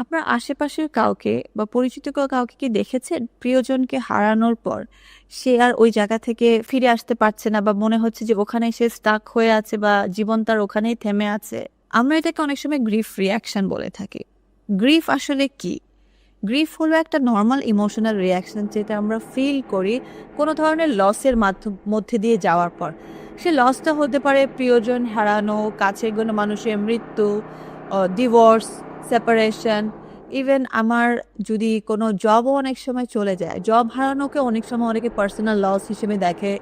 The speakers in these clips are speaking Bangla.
আপনার আশেপাশের কাউকে বা পরিচিত কাউকে কি দেখেছেন? প্রিয়জনকে হারানোর পর সে আর ওই জায়গা থেকে ফিরে আসতে পারছে না বা মনে হচ্ছে যে ওখানে সে স্টাক হয়ে আছে বা জীবন তার ওখানেই থেমে আছে? আমরা এটাকে অনেক সময় গ্রিফ রিয়াকশন বলে থাকি। গ্রিফ আসলে কি? গ্রিফ হলো একটা নর্মাল ইমোশনাল রিয়াকশন যেটা আমরা ফিল করি কোনো ধরনের লসের মাধ্যম মধ্যে দিয়ে যাওয়ার পর। সে লসটা হতে পারে প্রিয়জন হারানো, কাছের কোনো মানুষের মৃত্যু ডিভোর্স সেপারেশন ইভেন আমার যদি কোনো জবও অনেক সময় চলে যায় জব হারানোকে অনেক সময় অনেকে পার্সোনাল লস হিসেবে দেখে।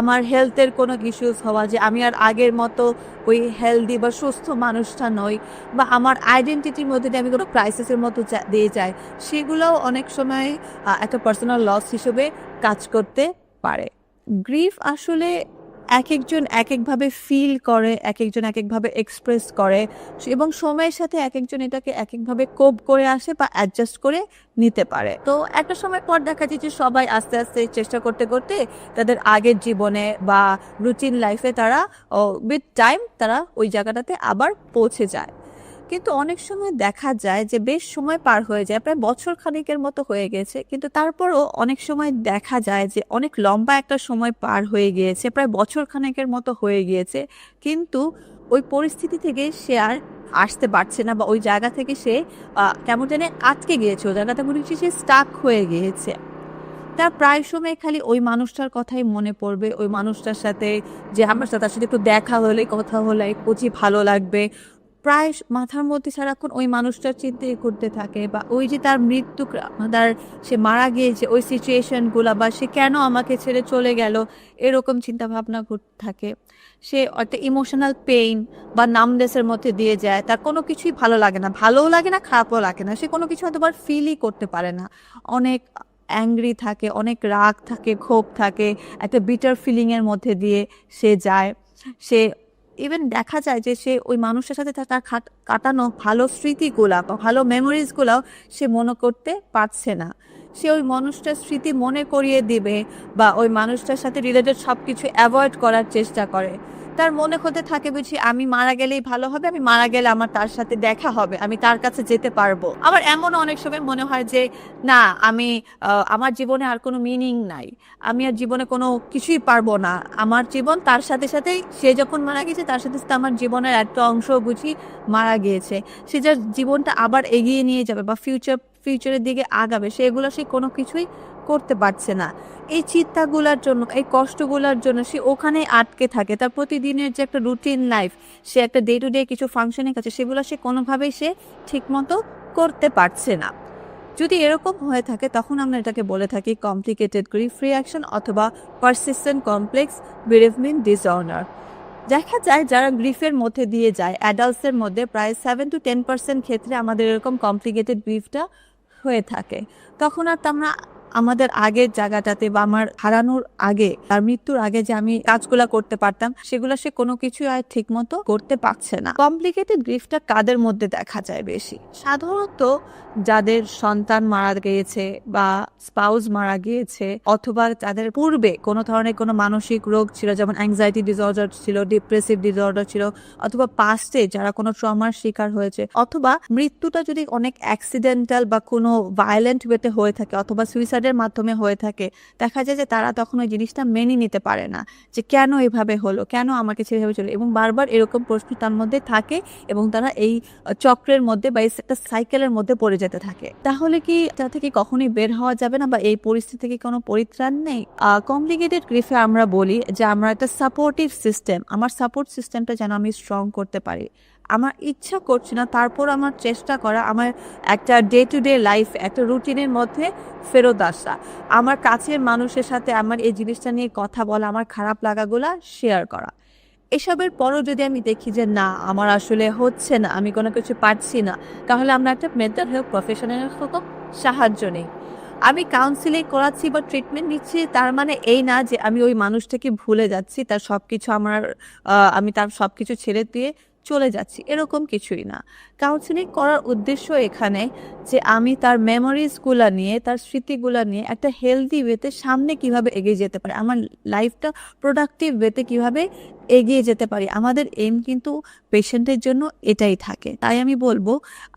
আমার হেলথের কোনো ইস্যুস হওয়া যে আমি আর আগের মতো ওই হেলদি বা সুস্থ মানুষটা নই, বা আমার আইডেন্টিটির মধ্যে আমি কোনো ক্রাইসিসের মতো দিয়ে যাই, সেগুলোও অনেক সময় একটা পার্সোনাল লস হিসেবে কাজ করতে পারে। গ্রিফ আসলে এক একজন এক একভাবে ফিল করে এক একজন এক একভাবে এক্সপ্রেস করে এবং সময়ের সাথে এক একজন এটাকে এক একভাবে কোপ করে আসে বা অ্যাডজাস্ট করে নিতে পারে। তো একটা সময় পর দেখা যায় যে সবাই আস্তে আস্তে চেষ্টা করতে করতে তাদের আগের জীবনে বা রুটিন লাইফে তারা উইথ টাইম তারা ওই জায়গাটাতে আবার পৌঁছে যায়। কিন্তু অনেক সময় দেখা যায় যে বেশ সময় পার হয়ে যায়, প্রায় বছর খানিকের মতো হয়ে গেছে। কিন্তু তারপরও অনেক সময় দেখা যায় যে অনেক লম্বা একটা সময় পার হয়ে গিয়েছে, প্রায় বছর খানেকের মতো হয়ে গিয়েছে। কিন্তু ওই পরিস্থিতি থেকে সে আর আসতে পারছে না বা ওই জায়গা থেকে সে কেমন জানে আটকে গিয়েছে, ওই জায়গাটা মনে হচ্ছে সে স্টাক হয়ে গিয়েছে। তার প্রায় সময় খালি ওই মানুষটার কথাই মনে পড়বে, ওই মানুষটার সাথে যে আমার সাথে, তার সাথে একটু দেখা হলে, কথা হলে বুঝি ভালো লাগবে। প্রায় মাথার মধ্যে সারাক্ষণ ওই মানুষটার চিন্তাই করতে থাকে বা ওই যে তার মৃত্যু তার সে মারা গিয়েছে, ওই সিচুয়েশনগুলো বা সে কেন আমাকে ছেড়ে চলে গেল, এরকম চিন্তা ভাবনা করতে থাকে। সে একটা ইমোশনাল পেইন বা নামনেসের মধ্যে দিয়ে যায়, তার কোনো কিছুই ভালো লাগে না, ভালোও লাগে না, খারাপও লাগে না, সে কোনো কিছু হয়তো ফিলই করতে পারে না। অনেক অ্যাংরি থাকে, অনেক রাগ থাকে, ক্ষোভ থাকে, একটা বিটার ফিলিংয়ের মধ্যে দিয়ে সে যায়। সে ইভেন দেখা যায় যে সে ওই মানুষের সাথে তার কাটানো ভালো স্মৃতিগুলা বা ভালো মেমোরিজগুলাও সে মনে করতে পারছে না। সে ওই মানুষটার স্মৃতি মনে করিয়ে দিবে বা ওই মানুষটার সাথে রিলেটেড সব কিছু অ্যাভয়েড করার চেষ্টা করে। তার মনে হতে থাকে বুঝি, আমি মারা গেলেই ভালো হবে, আমি মারা গেলে আমার তার সাথে দেখা হবে, আমি তার কাছে যেতে পারব। আবার এমন অনেক সময় মনে হয় যে, না, আমি আমার জীবনে আর কোনো মিনিং নাই, আমি আর জীবনে কোনো কিছুই পারব না। আমার জীবন তার সাথে সাথে সে যখন মারা গেছে, তার সাথে সাথে আমার জীবনের একটা অংশ বুঝি মারা গিয়েছে। সে যার জীবনটা আবার এগিয়ে নিয়ে যাবে বা ফিউচার ফিউচারের দিকে আগাবে, সেগুলো সে কোনো কিছুই করতে পারছে না। এই চিন্তাগুলোর জন্য, এই কষ্টগুলোর জন্য সে ওখানে আটকে থাকে। তার প্রতিদিনের যে একটা রুটিন লাইফ সে একটা ডে টু ডে কিছু ফাংশনিং কাছে সেগুলো সে কোনোভাবেই সে ঠিকমতো করতে পারছে না। যদি এরকম হয়ে থাকে, তখন আমরা এটাকে বলে থাকি কমপ্লিকেটেড গ্রিফ রিয়াকশন অথবা পারসিস্টেন্ট কমপ্লেক্স বেরিভমেন্ট ডিসঅর্ডার দেখা যায়, যারা গ্রিফের মধ্যে দিয়ে যায় অ্যাডাল্টসের মধ্যে প্রায় সেভেন টু টেন পার্সেন্ট ক্ষেত্রে আমাদের এরকম কমপ্লিকেটেড গ্রিফটা হয়ে থাকে। তখন আর আমরা আমাদের আগের জায়গাটাতে বা আমার হারানোর আগে আর মৃত্যুর আগে যে আমি কাজগুলা করতে পারতাম, সেগুলো সে কোনো কিছু আর ঠিক মতো করতে পারছে না। কমপ্লিকেটেড গ্রিফটা কাদের মধ্যে দেখা যায় বেশি? সাধারণত যাদের সন্তান মারা গিয়েছে বা স্পাউস মারা গিয়েছে, অথবা যাদের পূর্বে কোনো ধরনের কোনো মানসিক রোগ ছিল, যেমন অ্যাংজাইটি ডিসঅর্ডার ছিল ডিপ্রেসিভ ডিসঅর্ডার ছিল, অথবা পাস্টে যারা কোনো ট্রমার শিকার হয়েছে, অথবা মৃত্যুটা যদি অনেক অ্যাক্সিডেন্টাল বা কোনো ভায়োলেন্ট ওয়েতে হয়ে থাকে, অথবা সুইসাইডের মাধ্যমে হয়ে থাকে। দেখা যায় যে তারা তখন ওই জিনিসটা মেনে নিতে পারে না যে কেন এভাবে হলো, কেন আমাকে এভাবে চলে। এবং বারবার এরকম প্রশ্ন তার মধ্যে থাকে এবং তারা এই চক্রের মধ্যে বা একটা সাইকেলের মধ্যে পড়ে যেতে থাকে। তাহলে কি তা থেকে কখনোই বের হওয়া যাবে না বা এই পরিস্থিতি থেকে কোনো পরিত্রাণ নেই? কমপ্লিকেটেড গ্রিফে আমরা বলি যে আমরা একটা সাপোর্টিভ সিস্টেম আমার সাপোর্ট সিস্টেমটা যেন আমি স্ট্রং করতে পারি। আমার ইচ্ছা করছে না, তারপর আমার চেষ্টা করা, আমার একটা ডে টু ডে লাইফ একটা রুটিনের মধ্যে ফেরত আসা আমার কাছের মানুষের সাথে আমার এই জিনিসটা নিয়ে কথা বলা, আমার খারাপ লাগাগুলা শেয়ার করা। এসবের পরও যদি আমি দেখি যে না, আমার আসলে হচ্ছে না, আমি কোনো কিছু পারছি না, তাহলে আমরা একটা মেন্টাল হেলথ প্রফেশনালের মতো সাহায্য নিই। আমি কাউন্সিলিং করাচ্ছি বা ট্রিটমেন্ট নিচ্ছি, তার মানে এই না যে আমি ওই মানুষটাকে ভুলে যাচ্ছি, তার সব কিছু আমার আমি তার সব কিছু ছেড়ে দিয়ে চলে যাচ্ছি, এরকম কিছুই না। কাউন্সিলিং করার উদ্দেশ্য এখানে যে আমি তার মেমোরিজগুলো নিয়ে, তার স্মৃতিগুলো নিয়ে একটা হেলদি ওয়েতে সামনে কীভাবে এগিয়ে যেতে পারে, আমার লাইফটা প্রোডাক্টিভ ওয়েতে কীভাবে এগিয়ে যেতে পারি। আমাদের এম কিন্তু পেশেন্টের জন্য এটাই থাকে। তাই আমি বলব,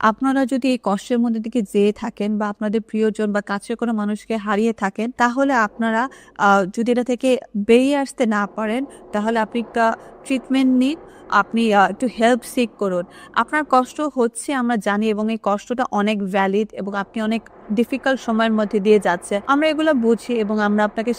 আপনারা যদি এই কষ্টের মধ্যে দিকে যেয়ে থাকেন বা আপনাদের প্রিয়জন বা কাছের কোনো মানুষকে হারিয়ে থাকেন, তাহলে আপনারা যদি এটা থেকে বেরিয়ে আসতে না পারেন, তাহলে আপনি একটা ট্রিটমেন্ট নিন। আপনি একটু হেল্প সিক করুন। আপনার কষ্ট হচ্ছে, আমরা জানি, এবং এই কষ্টটা অনেক ভ্যালিড এবং আপনি অনেক ডিফিকাল্ট সময়ের মধ্যে দিয়ে যাচ্ছে আমরা এগুলো বুঝি এবং আমরা আপনাকে